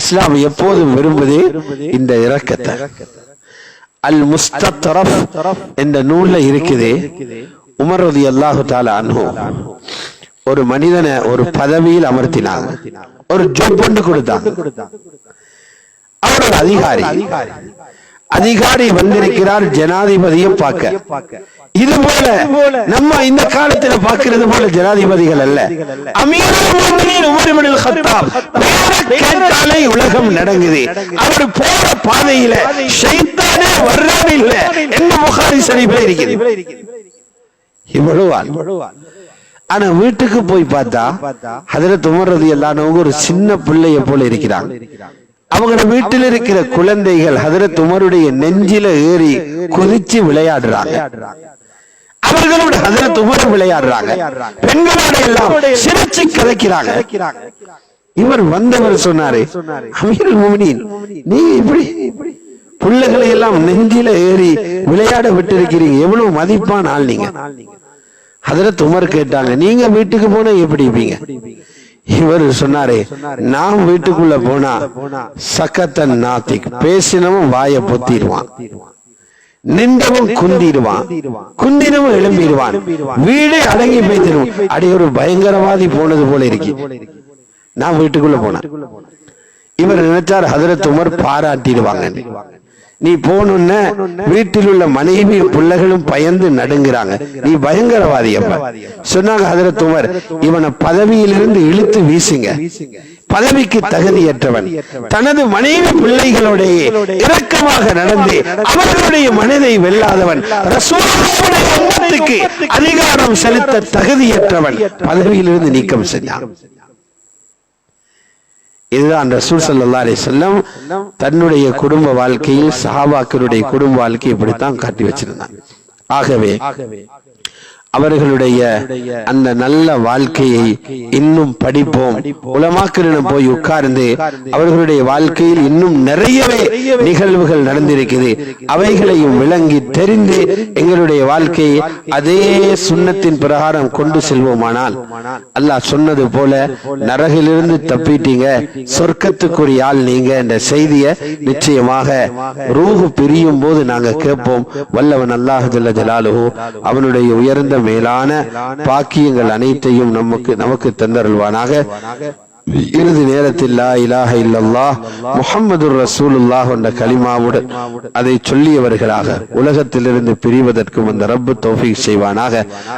இஸ்லாம் எப்போதும் விரும்புது இந்த இரக்கத்தை. அல் முஸ்தரப் என்ற நூல்ல இருக்குது உமர் ரதி அல்லாஹு தாலா அன்ஹு. ஒரு மனிதனை ஒரு பதவியில் அமர்த்தினாங்க. ஒரு ஜாப் ஒன்று கொடுத்தாங்க. அவர் அதிகாரி. அதிகாரி. வந்திருக்கிறார் ஜனாதிபதியை பார்க்க. இது போல நம்ம இந்த காலத்துல பார்க்கிறது போல ஜனாதிபதிகள் அல்ல. அமீருல் கேட்டாலே உலகம் நடங்குது. அவர் போற பாதையில ஷைத்தானே வர்றாரு இல்ல என்ன புகாரி ஷரீஃப்ல இருக்குது. இவ்வளவு. ஆனா வீட்டுக்கு போய் பார்த்தா ஹதரத் உமர் ரலியல்லாஹு ஒரு சின்ன பிள்ளைய போல இருக்கிறாங்க அவங்க வீட்டில் இருக்கிற குழந்தைகள் ஹதரத் உமருடைய நெஞ்சில ஏறி குதிச்சு விளையாடுறாங்க. அவர்களோட ஹதரத் உமர் விளையாடுறாங்க. பெண்களோட எல்லாம் சிரிச்சு கதைக்கிறாங்க. இவர் வந்தவர் சொன்னாரு இப்படி பிள்ளைகளை எல்லாம் நெஞ்சில ஏறி விளையாட விட்டிருக்கிறீங்க. எவ்வளவு மதிப்பான ஆள் நீங்க. ஹதரத் உமர் கேட்டாங்க நீங்க வீட்டுக்கு போனா எப்படி இருப்பீங்க? இவர் சொன்னாரே நான் வீட்டுக்குள்ள போனா சக்கத்தன் நாத்திக் பேசினவன் வாய பொத்திடுவான் நின்றவன் குந்திடுவான் குந்தினவன் எழும்பிடுவான் வீடே அடங்கி போய்த்திடும் அடி ஒரு பயங்கரவாதி போனது போல இருக்கு. நான் வீட்டுக்குள்ள போனேன். இவர் நினைச்சார் ஹதரத் உமர் பாராட்டிடுவாங்க நீ போனோன்ன வீட்டில் உள்ள மனைவி பிள்ளைகளும் பயந்து நடுங்குறாங்க. நீ பயங்கரவாதி அப்ப. சொன்னாங்க ஹதரத் உமர் இவனை பதவியிலிருந்து இழுத்து வீசுங்க. பதவிக்கு தகுதியற்றவன். தனது மனைவி பிள்ளைகளுடைய இரக்கமாக நடந்து அவர்களுடைய மனதை வெல்லாதவன். அதிகாரம் செலுத்த தகுதியற்றவன். பதவியிலிருந்து நீக்கம் செஞ்சான். இதுதான் ரசூல் சல்லா அலி செல்லம் தன்னுடைய குடும்ப வாழ்க்கையில் சஹாபாக்களுடைய குடும்ப வாழ்க்கை இப்படித்தான் காட்டி வச்சிருந்தாங்க ஆகவே அவர்களுடைய அந்த நல்ல வாழ்க்கையை இன்னும் படிப்போம். உலமாக்களிடம் போய் உட்கார்ந்து அவர்களுடைய வாழ்க்கையில் இன்னும் நிறையவே நிகழ்வுகள் நடந்திருக்குது. அவைகளையும் விளங்கி தெரிந்து எங்களுடைய வாழ்க்கையை அதே சுண்ணத்தின் பிரகாரம் கொண்டு செல்வோமானால் அல்லாஹ் சொன்னது போல நரகிலிருந்து தப்பிட்டீங்க. சொர்க்கத்துக்குரிய ஆள் நீங்க என்ற செய்தியை நிச்சயமாக ரூஹு பிரியும் போது நாங்க கேட்போம். வல்லவன் அல்லாஹ் ஜல்ல ஜலாலுஹு. அவனுடைய உயர்ந்த மேலான பாக்கியங்கள் அனைத்தையும் நமக்கு நமக்கு தந்தருள்வானாக. இறுதி நேரத்தில் லா இலாஹ இல்லல்லா முகமது ரசூலுல்லாஹ் என்ற கலிமாவுடன் அதை சொல்லியவர்களாக உலகத்திலிருந்து பிரிவதற்கும் அந்த ரப்பு தௌஃபீக் செய்வானாக.